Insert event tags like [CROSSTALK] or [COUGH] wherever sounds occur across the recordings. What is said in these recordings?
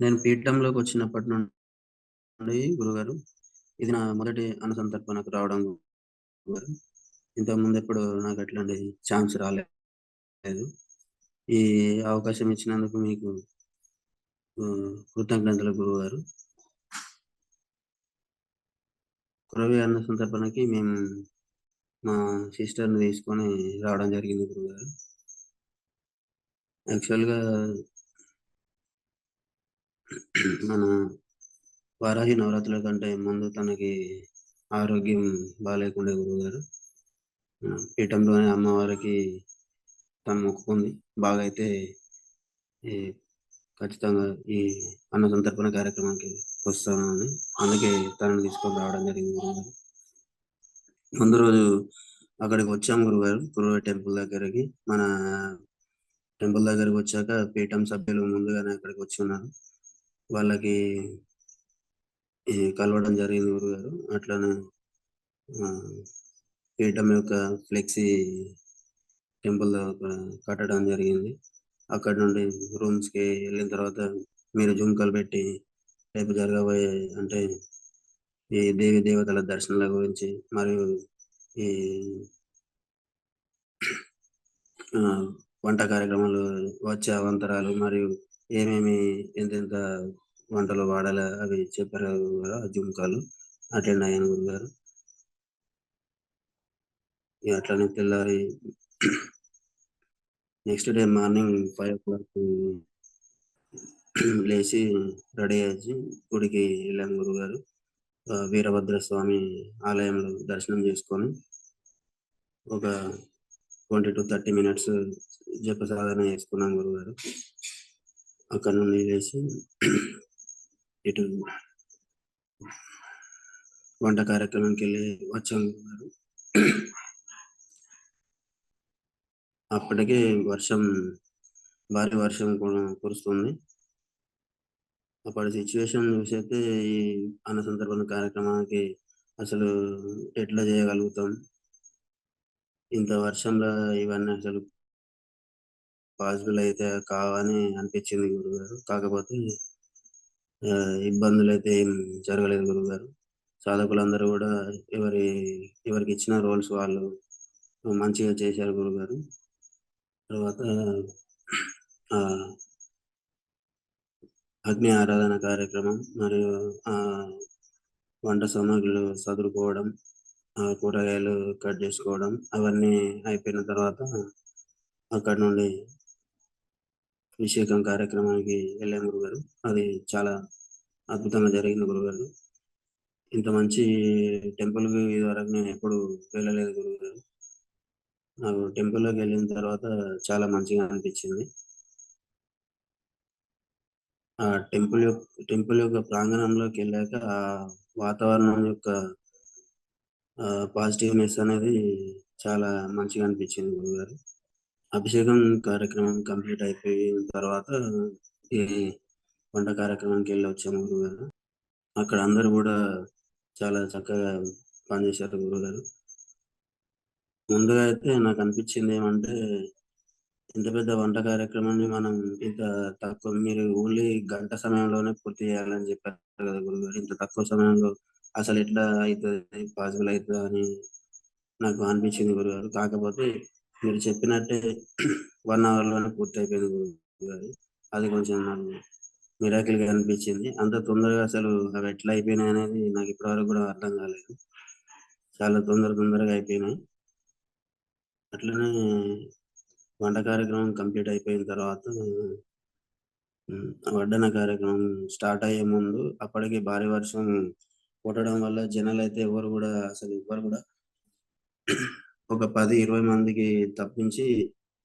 నేను పీఠంలోకి వచ్చినప్పటి నుండి గురుగారు ఇది నా మొదటి అనుసంతర్పణకు రావడం గురుగారు ఇంతకుముందు ఎప్పుడు నాకు అట్లాంటి ఛాన్స్ రాలేదు ఈ అవకాశం ఇచ్చినందుకు మీకు ఆ, కృతజ్ఞతలు గురువు గారు కురవి అన్న సందర్భానికి మేము మా సిస్టర్ని తీసుకొని రావడం జరిగింది గురువు గారు యాక్చువల్గా మన వారాహి నవరాత్రుల కంటే ముందు తనకి ఆరోగ్యం బాగాలేకుండే గురువు గారు పీఠంలోనే అమ్మవారికి తను మొక్కుకుంది బాగా అయితే ఈ ఖచ్చితంగా ఈ అన్న సంతర్పణ కార్యక్రమానికి అని అందుకే తనని తీసుకొని రావడం జరిగింది గురుగారు. ముందు రోజు అక్కడికి వచ్చాం గురుగారు గురువు టెంపుల్ దగ్గరికి. మన టెంపుల్ దగ్గరికి వచ్చాక పీఠం సభ్యులు ముందుగానే అక్కడికి వచ్చి ఉన్నారు. వాళ్ళకి కలవడం జరిగింది గురుగారు. అట్లానే ఆ, పీఠం యొక్క ఫ్లెక్సీ టెంపుల్ కట్టడం జరిగింది. అక్కడ నుండి రూమ్స్కి వెళ్ళిన తర్వాత మీరు జుంకలు పెట్టి రేపు జరగబోయే అంటే ఈ దేవి దేవతల దర్శనాల గురించి మరియు ఈ వంట కార్యక్రమాలు వచ్చే అవంతరాలు మరియు ఏమేమి ఎంతెంత వంటలు వాడాలి అవి చెప్పారు కూడా ఆ జుంకాలు అటెండ్ అయ్యాను గురుగారు. అట్లనే తెల్లారి next day morning five o'clock లేచి రెడీ అయ్యి గుడికి వెళ్ళాను గురుగారు. వీరభద్ర స్వామి ఆలయంలో దర్శనం చేసుకొని ఒక ట్వంటీ టు థర్టీ మినిట్స్ జప సాధన చేసుకున్నాం గురుగారు. అక్కడ నుండి లేచి [CLEARS THROAT] ఇటు వంట కార్యక్రమానికి వెళ్ళి వచ్చాం గురుగారు. [CLEARS THROAT] అప్పటికే వర్షం భారీ వర్షం కూడా కురుస్తుంది. అప్పటి సిచ్యువేషన్ చూసైతే ఈ అన్న సందర్భం కార్యక్రమానికి అసలు ఎట్లా చేయగలుగుతాం? ఇంత వర్షంలో ఇవన్నీ అసలు పాసిబుల్ అయితే కావని అనిపించింది గురుగారు. కాకపోతే ఇబ్బందులు అయితే ఏం జరగలేదు గురుగారు. సాధకులందరూ కూడా ఎవరి ఎవరికి ఇచ్చిన రోల్స్ వాళ్ళు మంచిగా చేశారు గురుగారు. తర్వాత ఆ, అగ్ని ఆరాధన కార్యక్రమం మరియు ఆ వంట సామాగ్రులు చదువుకోవడం ఆ కూరగాయలు కట్ చేసుకోవడం అవన్నీ అయిపోయిన తర్వాత అక్కడ నుండి అభిషేకం కార్యక్రమానికి వెళ్ళాం గురుగారు. అది చాలా అద్భుతంగా జరిగింది గురుగారు. ఇంత మంచి టెంపుల్కి ఇదివరకు నేను ఎప్పుడు వెళ్ళలేదు గురుగారు. నాకు టెంపుల్లోకి వెళ్ళిన తర్వాత చాలా మంచిగా అనిపించింది. ఆ టెంపుల్ యొక్క టెంపుల్ యొక్క ప్రాంగణంలోకి వెళ్ళాక ఆ వాతావరణం యొక్క పాజిటివ్నెస్ అనేది చాలా మంచిగా అనిపించింది గురుగారు. అభిషేకం కార్యక్రమం కంప్లీట్ అయిపోయిన తర్వాత ఈ వంట కార్యక్రమానికి వెళ్ళి వచ్చాము గురుగారు. అక్కడ అందరూ కూడా చాలా చక్కగా పనిచేశారు గురుగారు. ముందుగా అయితే నాకు అనిపించింది ఏమంటే ఇంత పెద్ద వంట కార్యక్రమాన్ని మనం ఇంత తక్కువ మీరు ఓన్లీ గంట సమయంలోనే పూర్తి చేయాలని చెప్పారు కదా గురుగారు. ఇంత తక్కువ సమయంలో అసలు ఎట్లా అవుతుంది పాసిబుల్ అవుతుంది అని నాకు అనిపించింది గురుగారు. కాకపోతే మీరు చెప్పినట్టే వన్ అవర్లోనే పూర్తి అయిపోయింది గురుగారు. అది కొంచెం నాకు మిరాకిల్గా అనిపించింది అంత తొందరగా అసలు అవి ఎట్లా అయిపోయినాయి అనేది నాకు ఇప్పటివరకు కూడా అర్థం కాలేదు. చాలా తొందర తొందరగా అయిపోయినాయి. అట్లనే వంట కార్యక్రమం కంప్లీట్ అయిపోయిన తర్వాత వడ్డన కార్యక్రమం స్టార్ట్ అయ్యే ముందు అప్పటికి భారీ వర్షం కొట్టడం వల్ల జనాలు అయితే ఎవరు కూడా అసలు ఎవరు కూడా ఒక పది ఇరవై మందికి తప్పించి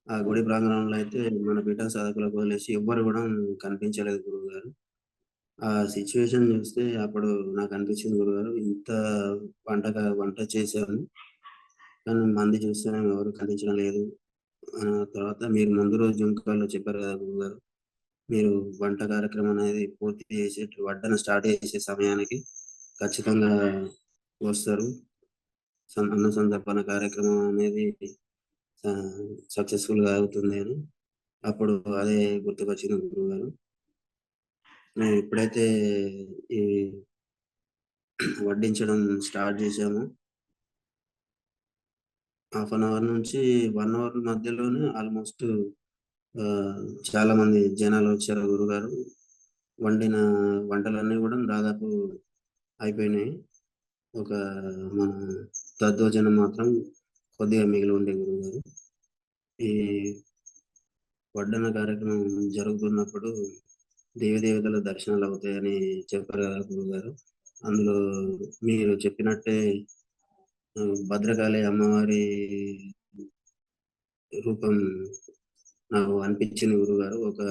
ఆ గుడి ప్రాంగణంలో అయితే మన పీఠ సాధకులకు వదిలేసి ఎవ్వరు కూడా కనిపించలేదు గురువు గారు ఆ సిచ్యువేషన్ చూస్తే అప్పుడు నాకు అనిపించింది గురుగారు ఇంత వంట వంట చేశాను. కానీ మంది చూస్తే ఎవరు కనిపించడం లేదు. తర్వాత మీరు ముందు రోజు జుంకాల్లో చెప్పారు కదా గురువు గారు. మీరు వంట కార్యక్రమం అనేది పూర్తి చేసే వడ్డన స్టార్ట్ చేసే సమయానికి ఖచ్చితంగా వస్తారు. అన్న సందర్భన కార్యక్రమం అనేది సక్సెస్ఫుల్గా అవుతుంది అని. అప్పుడు అదే గుర్తుకొచ్చింది గురువు గారు. మేము ఎప్పుడైతే ఈ వడ్డించడం స్టార్ట్ చేసామో. హాఫ్ అన్ అవర్ నుంచి వన్ అవర్ మధ్యలోనే ఆల్మోస్ట్ చాలా మంది జనాలు వచ్చారు గురుగారు. వండిన వంటలన్నీ కూడా దాదాపు అయిపోయినాయి. ఒక మన తద్వజనం మాత్రం కొద్దిగా మిగిలి ఉండే గురుగారు. ఈ వడ్డన కార్యక్రమం జరుగుతున్నప్పుడు దేవదేవతల దర్శనాలు అవుతాయని చెప్పారు గురుగారు. అందులో మీరు చెప్పినట్టే భద్రకాళి అమ్మవారి రూపం నాకు అనిపించింది గురుగారు. ఒక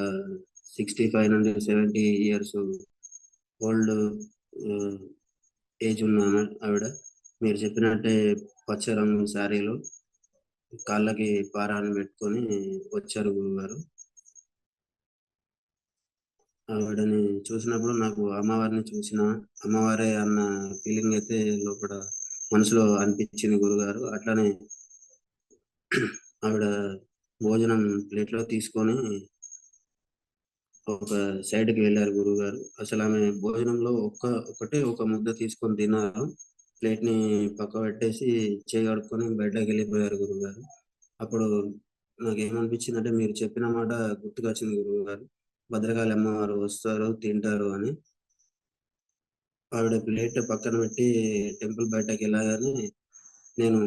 సిక్స్టీ ఫైవ్ నుండి సెవెంటీ ఇయర్స్ ఓల్డ్ ఏజ్ ఉన్న ఆవిడ. మీరు చెప్పినట్టే పచ్చ రంగు శారీలు కాళ్ళకి పారాన్ని పెట్టుకొని వచ్చారు గురుగారు. ఆవిడని చూసినప్పుడు నాకు అమ్మవారిని చూసిన అమ్మవారే అన్న ఫీలింగ్ అయితే లోపల మనసులో అనిపించింది గురుగారు. అట్లానే ఆవిడ భోజనం ప్లేట్లో తీసుకొని ఒక సైడ్కి వెళ్ళారు గురుగారు. అసలు ఆమె భోజనంలో ఒక్క ఒకటే ఒక ముద్ద తీసుకొని తిన్నారు. ప్లేట్ని పక్క పెట్టేసి చేయి కడుక్కొని బయటకు వెళ్ళిపోయారు గురుగారు. అప్పుడు నాకు ఏమనిపించింది అంటే మీరు చెప్పిన మాట గుర్తుకొచ్చింది గురువు గారు భద్రకాళి అమ్మవారు వస్తారు తింటారు అని. ఆవిడ ప్లేట్ పక్కన పెట్టి టెంపుల్ బయటకు వెళ్ళగానే నేను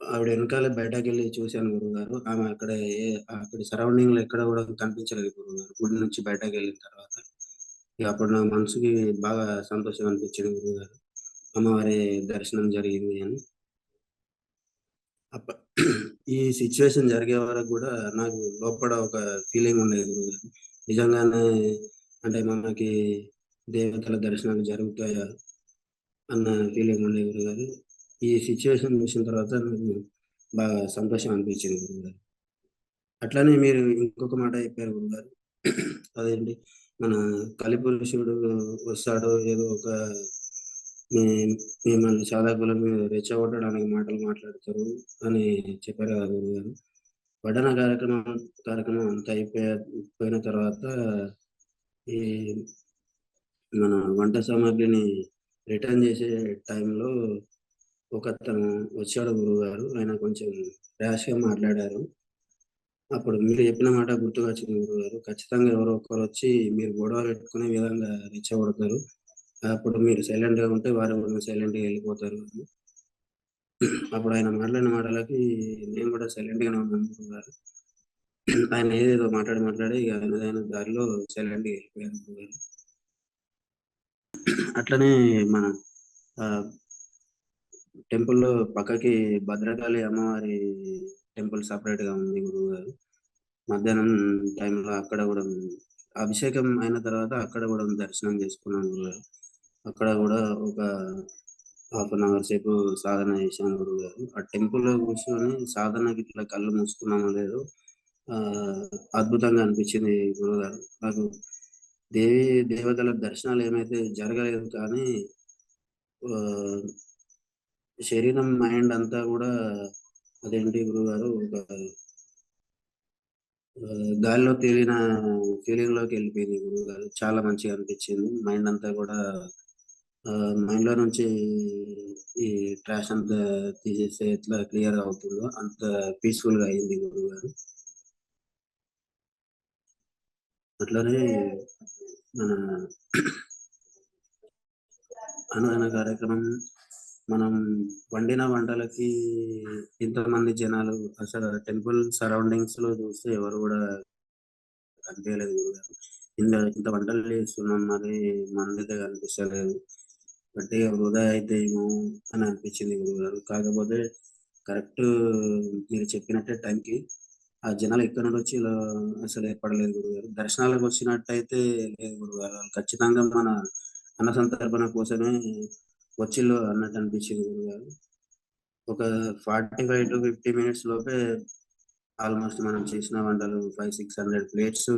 ఆవిడ వెనకాల బయటకు వెళ్ళి చూశాను గురుగారు ఆమె అక్కడ ఏ- అక్కడ సరౌండింగ్లో ఎక్కడ కూడా కనిపించలేదు గురుగారు గుడి నుంచి బయటకు వెళ్ళిన తర్వాత ఇక అప్పుడు నా మనసుకి బాగా సంతోషం అనిపించింది గురుగారు అమ్మవారి దర్శనం జరిగింది అని. అప్ప ఈ సిచ్యువేషన్ జరిగే వరకు కూడా నాకు లోపల ఒక ఫీలింగ్ ఉండేది గురుగారు నిజంగానే అంటే మనకి దేవతల దర్శనాలు జరుగుతాయా అన్న ఫీలింగ్ గురువు గురుగారు ఈ సిచ్యువేషన్ చూసిన తర్వాత నాకు బాగా సంతోషం అనిపించింది గురుగారు అట్లానే మీరు ఇంకొక మాట చెప్పారు గురుగారు అదేంటి? మన కలిపురుషుడు వస్తాడు ఏదో ఒక మిమ్మల్ని సాధకులు మీరు రెచ్చగొట్టడానికి మాటలు మాట్లాడతారు అని చెప్పారు కదా గురుగారు పఠన కార్యక్రమం కార్యక్రమం అంత అయిపోయిన పోయిన తర్వాత ఈ మన వంట సామాగ్రిని రిటర్న్ చేసే టైంలో ఒక అతను వచ్చాడు గురువు గారు ఆయన కొంచెం ర్యాష్గా మాట్లాడారు. అప్పుడు మీరు చెప్పిన మాట గుర్తుగా వచ్చింది గురువు గారు ఖచ్చితంగా ఎవరో ఒకరు వచ్చి మీరు గొడవ పెట్టుకునే విధంగా రెచ్చగొడతారు. అప్పుడు మీరు సైలెంట్గా ఉంటే వారు కూడా సైలెంట్గా వెళ్ళిపోతారు అని. అప్పుడు ఆయన మాట్లాడిన మాటలకి నేను కూడా సైలెంట్గానే ఉన్నాను గురువు గారు ఆయన ఏదేదో మాట్లాడి మాట్లాడి ఇక ఆయన దారిలో సైలెంట్ వెళ్ళిపోయారు గురువు గారు అట్లనే మన ఆ, టెంపుల్లో పక్కకి భద్రకాళి అమ్మవారి టెంపుల్ సపరేట్గా ఉంది గురువు గారు మధ్యాహ్నం టైంలో అక్కడ కూడా అభిషేకం అయిన తర్వాత అక్కడ కూడా దర్శనం చేసుకున్నాను గురువు గారు అక్కడ కూడా ఒక హాఫ్ అన్ అవర్ సేపు సాధన చేశాను గురువు గారు ఆ టెంపుల్లో కూర్చొని సాధనకి ఇట్లా కళ్ళు మూసుకున్నామో లేదు ఆ అద్భుతంగా అనిపించింది గురువు గారు నాకు దేవి దేవతల దర్శనాలు ఏమైతే జరగలేదు కానీ ఆ, శరీరం మైండ్ అంతా కూడా అదేంటి గురువు గారు ఒక గాలిలో తేలిన ఫీలింగ్లోకి వెళ్ళిపోయింది గురువు గారు చాలా మంచిగా అనిపించింది. మైండ్ అంతా కూడా మైండ్లో నుంచి ఈ ట్రాష్ అంతా తీసేస్తే ఎట్లా క్లియర్ అవుతుందో అంత పీస్ఫుల్గా అయింది గురువు గారు అట్లనే మన అన్నదాన కార్యక్రమం మనం వండిన వంటలకి ఇంతమంది జనాలు అసలు టెంపుల్ సరౌండింగ్స్లో చూస్తే ఎవరు కూడా కనిపించలేదు. ఇంత ఇంత వంటలు చేస్తున్నాం మరి మనదైతే కనిపించలేదు బట్ వృధా అయితే ఏమో అని అనిపించింది గురుగారు. కాకపోతే కరెక్ట్ మీరు చెప్పినట్టే టైంకి ఆ జనాలు ఎక్కడి నుండి వచ్చి అసలు ఏర్పడలేదు గురుగారు. దర్శనాలకు వచ్చినట్టయితే లేదు గురుగారు. ఖచ్చితంగా మన అన్న సంతర్పణ కోసమే వచ్చిళ్ళు అన్నట్టు అనిపించింది గురుగారు. ఒక forty five to fifty minutes లోపే ఆల్మోస్ట్ మనం చేసిన వంటలు ఫైవ్ సిక్స్ హండ్రెడ్ ప్లేట్స్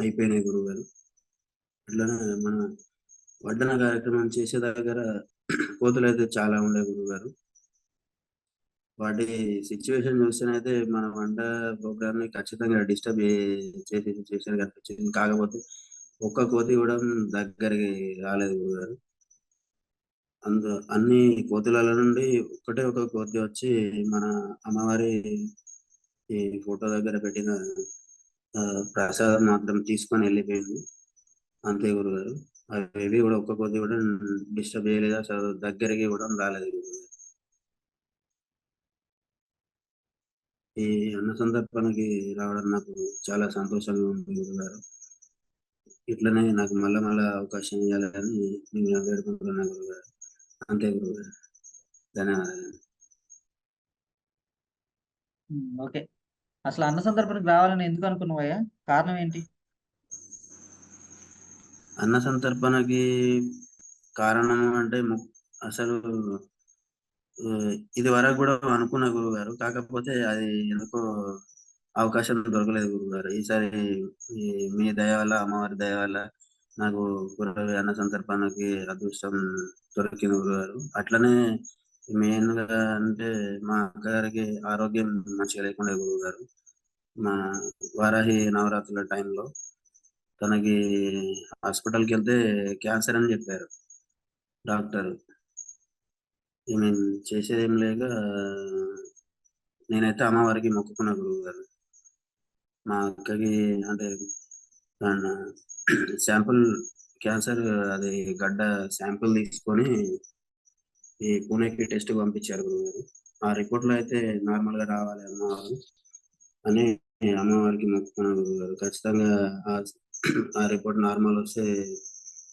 అయిపోయినాయి గురువు గారు అట్లనే మన వడ్డన కార్యక్రమం చేసే దగ్గర కోతులు అయితే చాలా ఉండే గురువు గారు వాటి సిచ్యువేషన్ చూస్తేనైతే మన వంట ప్రోగ్రామ్ని ఖచ్చితంగా డిస్టర్బ్ చేసే సిచ్యువేషన్ కనిపించింది. కాకపోతే ఒక్క కోతి కూడా దగ్గరికి రాలేదు గురుగారు. అందు అన్ని కోతుల నుండి ఒక్కటే ఒక కోతి వచ్చి మన అమ్మవారి ఈ ఫోటో దగ్గర పెట్టిన ఆ, ప్రసాదం మాత్రం తీసుకొని వెళ్ళిపోయింది. అంతే గురుగారు. అవి కూడా ఒక్క కోతి కూడా డిస్టర్బ్ చేయలేదు? అసలు దగ్గరికి కూడా రాలేదు గురుగారు. ఈ అన్న సందర్భానికి రావడం నాకు చాలా సంతోషంగా ఉంది గురుగారు ఇట్లనే నాకు మళ్ళా మళ్ళా అవకాశం ఇవ్వాలని నేను వేడుకుంటున్నా గురుగారు అంతే గురుగారు ధన్యవాదాలు. ఓకే. అసలు అన్న సందర్భానికి రావాలని ఎందుకు అనుకున్నావయ్యా కారణం ఏంటి? అన్న సంతర్పణకి కారణం అంటే అసలు ఇది వరకు కూడా అనుకున్న గురువు గారు కాకపోతే అది ఎందుకో అవకాశం దొరకలేదు గురువు గారు ఈసారి మీ దయ వల్ల అమ్మవారి దయ వల్ల నాకు గురవి అన్న సందర్భానికి అదృష్టం దొరికింది గురువు గారు అట్లనే మెయిన్గా అంటే మా అక్కగారికి ఆరోగ్యం మంచిగా లేకుండా గురువు గారు మా వారాహి నవరాత్రుల టైంలో తనకి హాస్పిటల్కి వెళ్తే క్యాన్సర్ అని చెప్పారు డాక్టర్. నేను చేసేది ఏం లేక నేనైతే అమ్మవారికి మొక్కుకున్న గురువు గారు. మా అక్కకి అంటే శాంపుల్ క్యాన్సర్ అది గడ్డ శాంపుల్ తీసుకొని ఈ పూణేకి టెస్ట్ పంపించారు గురువు గారు. ఆ రిపోర్ట్లో అయితే నార్మల్గా రావాలి అమ్మవారు అని అమ్మవారికి మొక్కుకున్న గురువు గారు. ఖచ్చితంగా ఆ- ఆ రిపోర్ట్ నార్మల్ వస్తే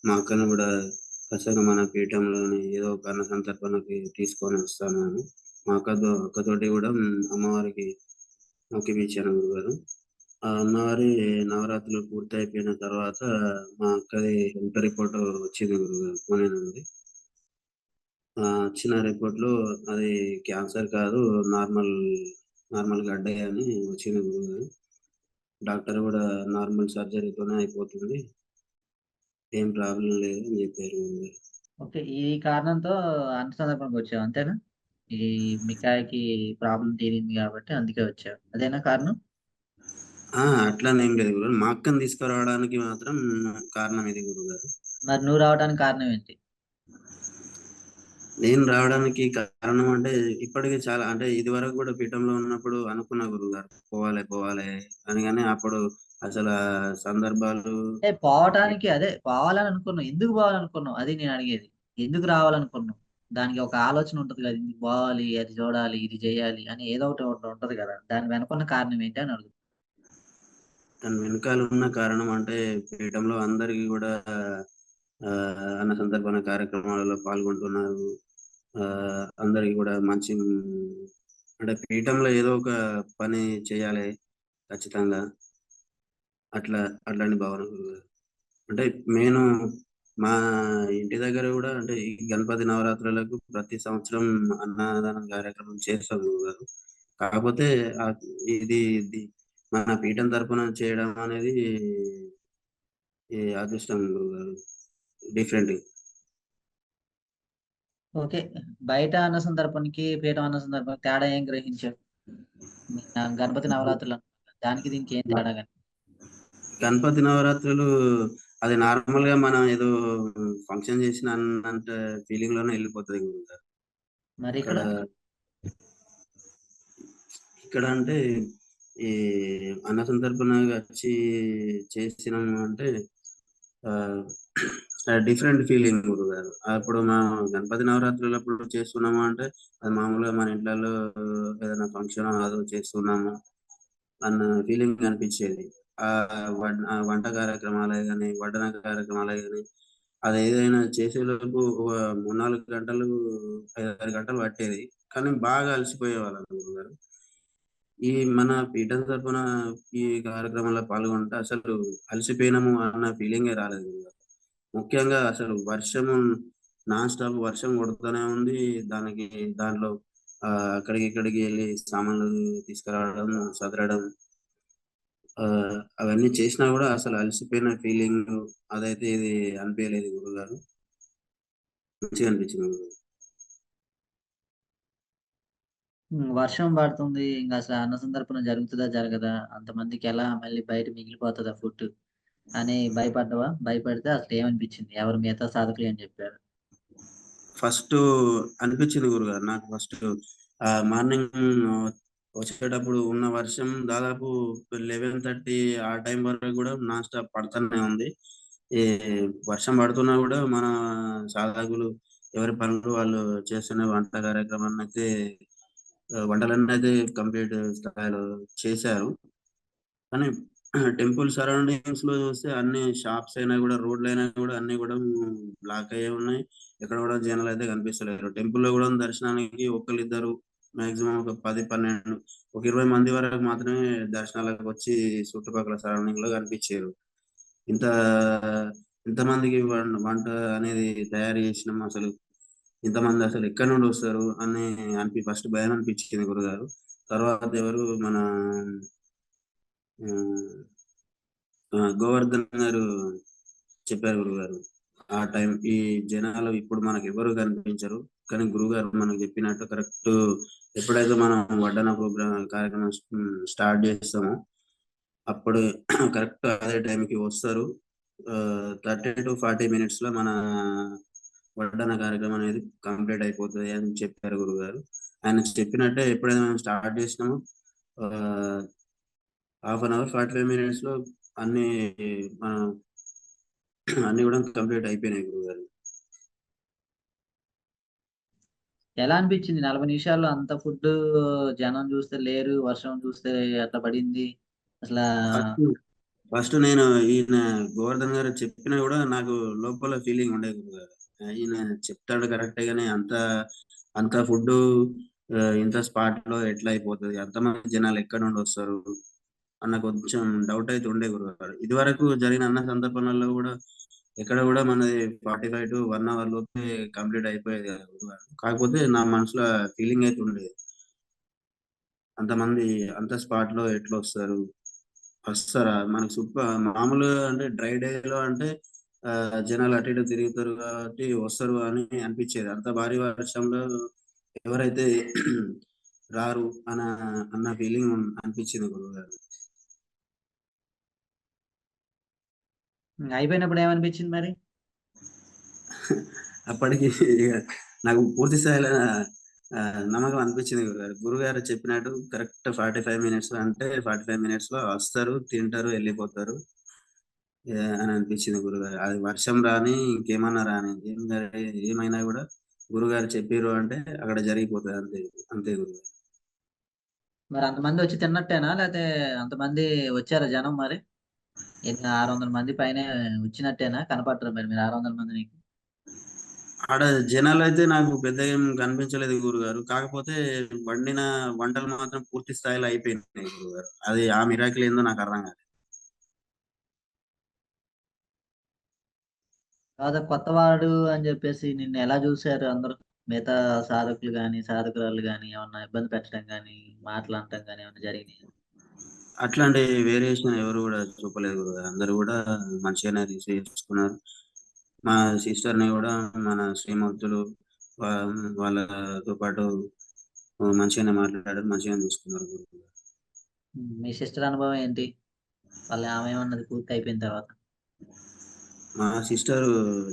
మా అక్కను కూడా అసలు మన పీఠంలోని ఏదో ఒక సంతర్పణకి తీసుకొని వస్తాను అని మా అక్కతో అక్కతోటి కూడా అమ్మవారికి మొక్కిపించాను గురుగారు. ఆ అమ్మవారి నవరాత్రులు పూర్తి అయిపోయిన తర్వాత మా అక్కది హెల్త్ రిపోర్ట్ వచ్చింది గురుగారు? పూణే నుండి ఆ, వచ్చిన రిపోర్ట్లో అది క్యాన్సర్ కాదు నార్మల్ నార్మల్ గడ్డే అని వచ్చింది గురుగారు. డాక్టర్ కూడా నార్మల్ సర్జరీతోనే అయిపోతుంది. ఏం ప్రాబ్లం లేదు అని చెప్పారు ఓకే ఈ కారణంతో అన్న సందర్భానికి వచ్చావు అంతేనా? ఈ మికాయకి ప్రాబ్లం తీరింది కాబట్టి అందుకే వచ్చావు అదేనా కారణం? ఆ అట్లానే లేదు గురు మా అక్కని తీసుకురావడానికి మాత్రం కారణం ఇది గురుగారు మరి నువ్వు రావడానికి కారణం ఏంటి? నేను రావడానికి కారణం అంటే ఇప్పటికీ చాలా అంటే ఇది వరకు కూడా పీఠంలో ఉన్నప్పుడు అనుకున్న గురుగారు పోవాలి పోవాలి అని కానీ అప్పుడు అసలు సందర్భాలు పోవటానికి అదే పోవాలని అనుకున్నావు ఎందుకు పోవాలనుకున్నావు అది నేను అడిగేది. ఎందుకు రావాలనుకున్నావు దానికి ఒక ఆలోచన ఉంటది కదా. ఇది పోవాలి అది చూడాలి ఇది చేయాలి అని ఏదో ఒకటి ఉంట- ఉంటది కదా. దాని వెనుకున్న కారణం ఏంటి అని అడుగు. దాని వెనకాల ఉన్న కారణం అంటే పీఠంలో అందరికీ కూడా అన్న సందర్భన కార్యక్రమాలలో పాల్గొంటున్నారు. ఆ, అందరికీ కూడా మంచి అంటే పీఠంలో ఏదో ఒక పని చేయాలి ఖచ్చితంగా. అట్లా అట్లాంటి భావన. అంటే నేను మా ఇంటి దగ్గర కూడా అంటే ఈ గణపతి నవరాత్రులకు ప్రతి సంవత్సరం అన్నదానం కార్యక్రమం చేస్తాం గురుగారు కాకపోతే ఇది ఇది మన పీఠం తరపున చేయడం అనేది అదృష్టం గురుగారు డిఫరెంట్ ఓకే. బయట అన్న సందర్భానికి పీఠం అన్న సందర్భానికి తేడా ఏం గ్రహించావు నా గణపతి నవరాత్రులు. దానికి దీనికి ఏం తేడా కానీ గణపతి నవరాత్రులు అది నార్మల్గా మనం ఏదో ఫంక్షన్ చేసిన అన్నంత ఫీలింగ్లోనే వెళ్ళిపోతుంది మరి ఇక్కడ ఇక్కడ? అంటే ఈ అన్న సందర్భన వచ్చి చేసినాము అంటే డిఫరెంట్ ఫీలింగ్ గురుగారు అప్పుడు మా గణపతి నవరాత్రులు అప్పుడు చేస్తున్నాము అంటే అది మామూలుగా మన ఇంట్లో ఏదైనా ఫంక్షన్ అదో చేస్తున్నాము అన్న ఫీలింగ్ అనిపించేది. వంట కార్యక్రమాలే కానీ వడ్డన కార్యక్రమాలే కానీ అది ఏదైనా చేసేలోపు ఒక మూడు నాలుగు గంటలు ఐదారు గంటలు పట్టేది. కానీ బాగా అలసిపోయేవాళ్ళం గారు ఈ మన పీఠం తరపున ఈ కార్యక్రమంలో పాల్గొంటే అసలు అలసిపోయినాము అన్న ఫీలింగే రాలేదు ముఖ్యంగా అసలు వర్షము నాన్ స్టాప్ వర్షం కొడుతూనే ఉంది. దానికి దాంట్లో అక్కడికి ఇక్కడికి వెళ్ళి సామాన్లు తీసుకురావడం సదరడం అవన్నీ చేసినా కూడా అసలు అలసిపోయిన ఫీలింగ్ అదైతే ఇది అనిపించలేదు గురుగారు మంచిగా అనిపించింది గురుగారు వర్షం పడుతుంది ఇంకా అసలు అన్న సందర్పణ జరుగుతుందా జరగదా? అంతమందికి ఎలా మళ్ళీ బయట మిగిలిపోతుందా ఫుడ్ అని భయపడ్డవా? భయపడితే అసలు ఏమనిపించింది? ఎవరు మిగతా సాధకులు ఏం చెప్పారు? ఫస్ట్ అనిపించింది గురుగారు నాకు ఫస్ట్. మార్నింగ్ వచ్చేటప్పుడు ఉన్న వర్షం దాదాపు లెవెన్ థర్టీ ఆ టైం వరకు కూడా నాన్ స్టాప్ పడుతూనే ఉంది. ఈ వర్షం పడుతున్నా కూడా మన సాధకులు ఎవరి పనులు వాళ్ళు చేస్తున్న వంట కార్యక్రమాన్ని అయితే వంటలన్నీ అయితే కంప్లీట్ స్థాయిలో చేశారు. కానీ టెంపుల్ సరౌండింగ్స్లో చూస్తే అన్ని షాప్స్ అయినా కూడా రోడ్లు అయినా కూడా అన్ని కూడా బ్లాక్ అయ్యే ఉన్నాయి. ఎక్కడ కూడా జనాలు అయితే కనిపిస్తలేరు. టెంపుల్లో కూడా దర్శనానికి ఒకళ్ళిద్దరు మాక్సిమం ఒక పది పన్నెండు ఒక ఇరవై మంది వరకు మాత్రమే దర్శనాలకు వచ్చి చుట్టుపక్కల సరౌండింగ్లో కనిపించారు. ఇంత ఇంతమందికి వంట అనేది తయారు చేసినాం అసలు. ఇంతమంది అసలు ఎక్కడి నుండి వస్తారు అని అనిపి ఫస్ట్ భయం అనిపించింది గురుగారు. తర్వాత ఎవరు మన గోవర్ధన్ గారు చెప్పారు గురుగారు. ఆ టైం ఈ జనాలు ఇప్పుడు మనకు ఎవరు కనిపించరు కానీ గురుగారు మనకు చెప్పినట్టు కరెక్ట్ ఎప్పుడైతే మనం వడ్డన ప్రోగ్రామ్ కార్యక్రమం స్టార్ట్ చేస్తామో అప్పుడు [CLEARS THROAT] కరెక్ట్ అదే టైంకి వస్తారు. థర్టీ టు ఫార్టీ మినిట్స్లో మన వడ్డన కార్యక్రమం అనేది కంప్లీట్ అయిపోతుంది అని చెప్పారు గురుగారు. ఆయన చెప్పినట్టే ఎప్పుడైతే మనం start చేసినామో half an hour forty five మినిట్స్లో అన్ని మనం అన్ని కూడా కంప్లీట్ అయిపోయినాయి గురుగారు. ఎలా అనిపించింది? నలభై నిమిషాల్లో అంత ఫుడ్ జనం చూస్తే లేరు వర్షం చూస్తే అట్లా పడింది. అసలు ఫస్ట్ ఫస్ట్ నేను ఈయన గోవర్ధన్ గారు చెప్పినా కూడా నాకు లోపల ఫీలింగ్ ఉండే గురుగారు. ఈయన చెప్తాడు కరెక్టే గానీ అంత అంత ఫుడ్ ఇంత స్పాట్లో ఎట్లా అయిపోతుంది? అంతమంది జనాలు ఎక్కడ నుండి వస్తారు? అన్న కొంచెం డౌట్ అయితే ఉండే గురుగారు ఇది వరకు జరిగిన అన్న సందర్భాలలో కూడా ఎక్కడ కూడా మనది forty five to one hour లోపే కంప్లీట్ అయిపోయేది గురుగారు కాకపోతే నా మనసులో ఫీలింగ్ అయితే ఉండేది. అంతమంది అంత స్పాట్లో ఎట్లా వస్తారు? వస్తారా? మనకు సూపర్ మామూలుగా అంటే డ్రై డే లో అంటే జనాలు అటు ఇటు తిరుగుతారు కాబట్టి వస్తారు అని అనిపించేది. అంత భారీ వర్షంలో ఎవరైతే [CLEARS THROAT] రారు అన్న అన్న ఫీలింగ్ అనిపించింది గురుగారు అయిపోయినప్పుడు ఏమనిపించింది మరి? అప్పటికి నాకు పూర్తి స్థాయిలో నమ్మకం అనిపించింది. గురుగారు గురుగారు చెప్పినట్టు కరెక్ట్ ఫార్టీ ఫైవ్ మినిట్స్ అంటే ఫార్టీ ఫైవ్ మినిట్స్లో వస్తారు తింటారు వెళ్ళిపోతారు. అని అనిపించింది గురుగారు. అది వర్షం రాని ఇంకేమన్నా రాని ఏం ఏమైనా కూడా గురుగారు చెప్పారు అంటే అక్కడ జరిగిపోతుంది అంతే అంతే గురుగారు. మరి అంతమంది వచ్చి తిన్నట్టేనా? లేకపోతే అంతమంది వచ్చారా జనం మరి? ఆరు వందల మంది పైన వచ్చినట్టేనా? కనపడరు మరి మీరు ఆరు వందల మంది నీకు? ఆడ జనాలు అయితే నాకు పెద్దగా ఏం కనిపించలేదు గురుగారు. కాకపోతే వండిన వంటలు మాత్రం పూర్తి స్థాయిలో అయిపోయినాయి గురుగారు. అది ఆ మిరాకిల్ ఏందో నాకు అర్థం కాదు కాదా కొత్తవాడు అని చెప్పేసి నిన్ను ఎలా చూశారు అందరూ? మిగతా సాధకులు కానీ సాధకురాలు కానీ ఏమన్నా ఇబ్బంది పెట్టడం కానీ మాట్లాడటం కానీ ఏమన్నా జరిగినాయి? అట్లాంటి వేరియేషన్ ఎవరు కూడా చూపలేదు గురుగారు. అందరూ కూడా మంచిగానే రిసీవ్ చేసుకున్నారు. మా సిస్టర్ని కూడా మన శ్రీమూర్తులు వాళ్ళతో పాటు మంచిగానే మాట్లాడారు మంచిగానే చూసుకున్నారు గురుగారు. మీ సిస్టర్ అనుభవం ఏంటి? వాళ్ళ ఆమె ఏమన్నది పూర్తి అయిపోయిన తర్వాత? మా సిస్టర్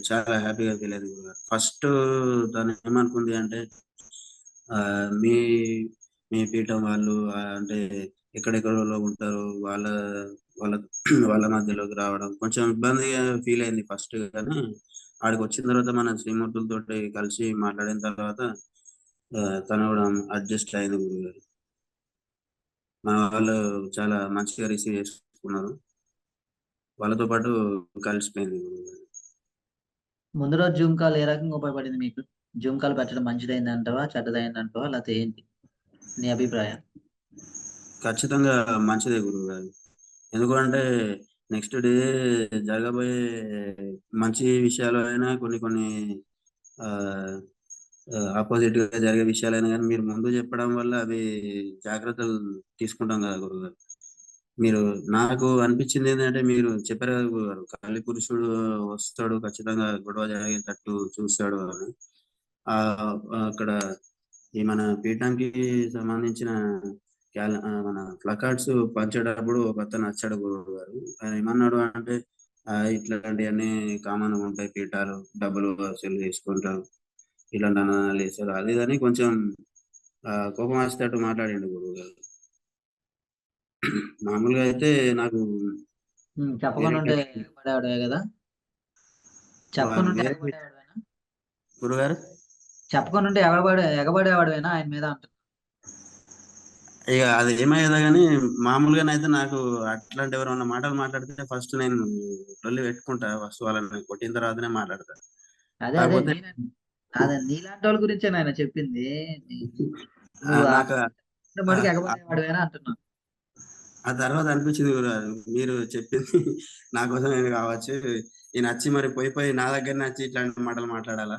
చాలా హ్యాపీగా ఫీల్ అయింది గురుగారు. ఫస్ట్ తను ఏమనుకుంది అంటే మీ మీ పీఠం వాళ్ళు అంటే ఎక్కడెక్కడో ఉంటారు వాళ్ళ వాళ్ళ [CLEARS THROAT] వాళ్ళ మధ్యలోకి రావడం కొంచెం ఇబ్బందిగా ఫీల్ అయింది ఫస్ట్ కానీ ఆడికి వచ్చిన తర్వాత మన శ్రీమూర్తులతో కలిసి మాట్లాడిన తర్వాత తను కూడా అడ్జస్ట్ అయింది గురుగారు మన వాళ్ళు చాలా మంచిగా రిసీవ్ చేసుకున్నారు. వాళ్ళతో పాటు కలిసిపోయింది గురుగారు ముందు రోజు జూమ్ కాల్ ఏ రకంగా ఉపయోగపడింది మీకు? జూమ్ కాల్ పెట్టడం మంచిదైంది అంటవా చెడ్డదైంది అంటవా లేకపోతే ఏంటి? నీ అభిప్రాయం. ఖచ్చితంగా మంచిదే గురువు గారు ఎందుకంటే నెక్స్ట్ డే జరగబోయే మంచి విషయాలు అయినా కొన్ని కొన్ని ఆపోజిట్గా జరిగే విషయాలైనా కానీ మీరు ముందు చెప్పడం వల్ల అవి జాగ్రత్తలు తీసుకుంటాం కదా గురువు గారు మీరు నాకు అనిపించింది ఏంటంటే మీరు చెప్పారు కదా గురుగారు కలి పురుషుడు వస్తాడు ఖచ్చితంగా గొడవ జరిగేటట్టు చూస్తాడు అని. ఆ అక్కడ ఈ మన పీఠంకి సంబంధించిన క్యాల మన ప్లకార్డ్స్ పంచేటప్పుడు ఒక అతను వచ్చాడు గురువు గారు ఆయన ఏమన్నాడు అంటే ఇట్లాంటివన్నీ కామన్ ఉంటాయి పీఠాలు డబ్బులు వసూలు చేసుకుంటారు ఇలాంటి అనాలు వేస్తారు అది అని కొంచెం కోపం వచ్చేటట్టు మాట్లాడిండు గురువు గారు మామూలుగా అయితే నాకు చెప్పకుండా కదా? చెప్పకుండా గురుగారు? చెప్పకుండా ఎగబడే ఎగబడేవాడేనా ఆయన మీద అంటున్నా. ఇక అది ఏమయ్యేదా కానీ మామూలుగానైతే నాకు అట్లాంటి ఎవరైనా మాటలు మాట్లాడితే ఫస్ట్ నేను లొల్లి పెట్టుకుంటా. ఫస్ట్ వాళ్ళని కొట్టిన తర్వాతనే మాట్లాడతా. అదే నీలాంటి వాళ్ళ గురించే నాయన చెప్పింది. ఆ, అంటున్నా. తర్వాత అనిపించింది మీరు చెప్పింది నా కోసం నేను కావచ్చు. ఈ నచ్చి మరి పోయి పోయి నా దగ్గర నచ్చి ఇట్లాంటి మాటలు మాట్లాడాలా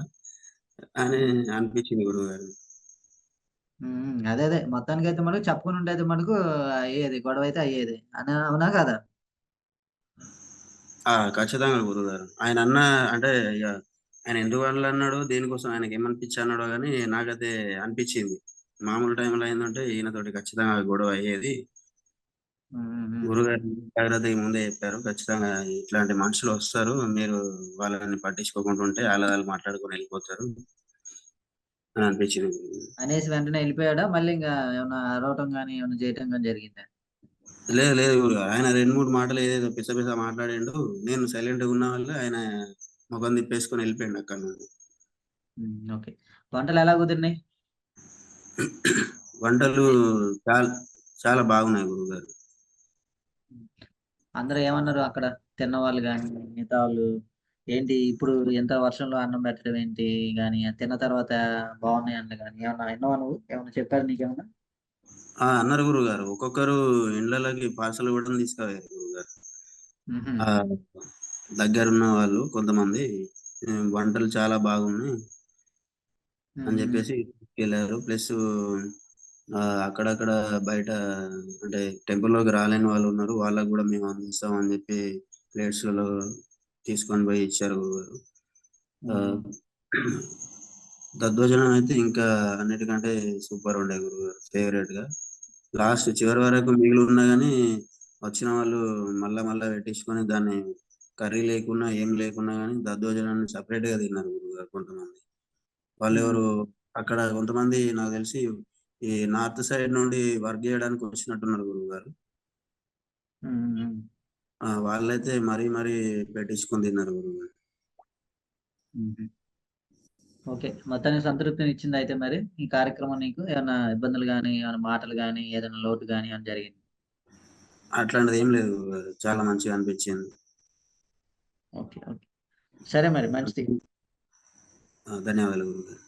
అని అనిపించింది గురుగారు అదే అదే. మొత్తానికి అయితే మటుకు చెప్పుకుని ఉంటే అయితే మటుకు అయ్యేది గొడవ అయితే అయ్యేది. అని అవునా కదా? ఆ ఖచ్చితంగా గురుగారు ఆయన అన్న అంటే ఇక ఆయన ఎందుకు అట్లా అన్నాడు దేనికోసం ఆయనకి ఏమనిపించి అన్నాడో కానీ నాకైతే అనిపించింది. మామూలు టైంలో ఏంటంటే ఈయనతోటి ఖచ్చితంగా గొడవ అయ్యేది. గురుగారు జాగ్రత్తగా ముందే చెప్పారు. ఖచ్చితంగా ఇట్లాంటి మనుషులు వస్తారు. మీరు వాళ్ళని పట్టించుకోకుండా ఉంటే వాళ్ళు మాట్లాడుకొని వెళ్ళిపోతారు. అని అనిపించింది. అనేసి వెంటనే వెళ్ళిపోయాడా? మళ్ళీ ఇంకా ఏమైనా అరవటం కానీ ఏమైనా చేయటం కానీ జరిగిందా? లేదు లేదు. ఆయన రెండు మూడు మాటలు ఏదేదో పిస పిస మాట్లాడిండు. నేను సైలెంట్గా ఉన్న వల్ల ఆయన ముఖం తిప్పేసుకొని వెళ్ళిపోయిండు అక్కడ నుండి. ఓకే. వంటలు ఎలా కుదిరినాయి? వంటలు చాలా చాలా బాగున్నాయి గురుగారు అందరూ ఏమన్నారు అక్కడ? తిన్న వాళ్ళు కానీ మిగతా వాళ్ళు? ఏంటి ఇప్పుడు ఎంత వర్షంలో అన్నం పెట్టడం ఏంటి? కానీ తిన్న తర్వాత బాగున్నాయి అన్న కానీ ఏమన్నా విన్నావా నువ్వు? ఏమన్నా చెప్పారు నీకేమన్నా? ఆ అన్నారు గురుగారు. ఒక్కొక్కరు ఇండ్లలోకి పార్సల్ కూడా గురుగారు. ఉహు. ఆ దగ్గర ఉన్న వాళ్ళు కొంతమంది "ఏ, వంటలు చాలా బాగున్నాయి అని చెప్పేసి వెళ్ళారు. ప్లస్ అక్కడక్కడ బయట అంటే టెంపుల్లోకి రాలేని వాళ్ళు ఉన్నారు. వాళ్ళకు కూడా మేము అందిస్తాం అని చెప్పి ప్లేట్స్లలో తీసుకొని పోయి ఇచ్చారు గురుగారు. ఆ, దద్దోజనం అయితే ఇంకా అన్నిటికంటే సూపర్ ఉండే గురుగారు ఫేవరెట్గా. లాస్ట్ చివరి వరకు మిగిలి ఉన్నా కానీ వచ్చిన వాళ్ళు మళ్ళా మళ్ళా పెట్టించుకొని దాన్ని కర్రీ లేకున్నా ఏం లేకున్నా కానీ దద్దోజనాన్ని సపరేట్గా తిన్నారు గురుగారు కొంతమంది. వాళ్ళు ఎవరు అక్కడ కొంతమంది నాకు తెలిసి ఈ నార్త్ సైడ్ నుండి వర్క్ చేయడానికి వచ్చినట్టున్నారు గురువు గారు. వాళ్ళైతే మరీ మరీ పెట్టించుకొని తిన్నారు గురువు గారు. ఉహు. ఓకే. మొత్తానికి సంతృప్తిని ఇచ్చింది అయితే మరి? ఈ కార్యక్రమం నీకు? ఏమైనా ఇబ్బందులు కానీ ఏమైనా మాటలు కానీ ఏదైనా లోటు కానీ ఏమైనా జరిగింది? అట్లాంటిది ఏం లేదు చాలా మంచిగా అనిపించింది. Okay okay. సరే మరి మంచిది. ధన్యవాదాలు గురువు గారు.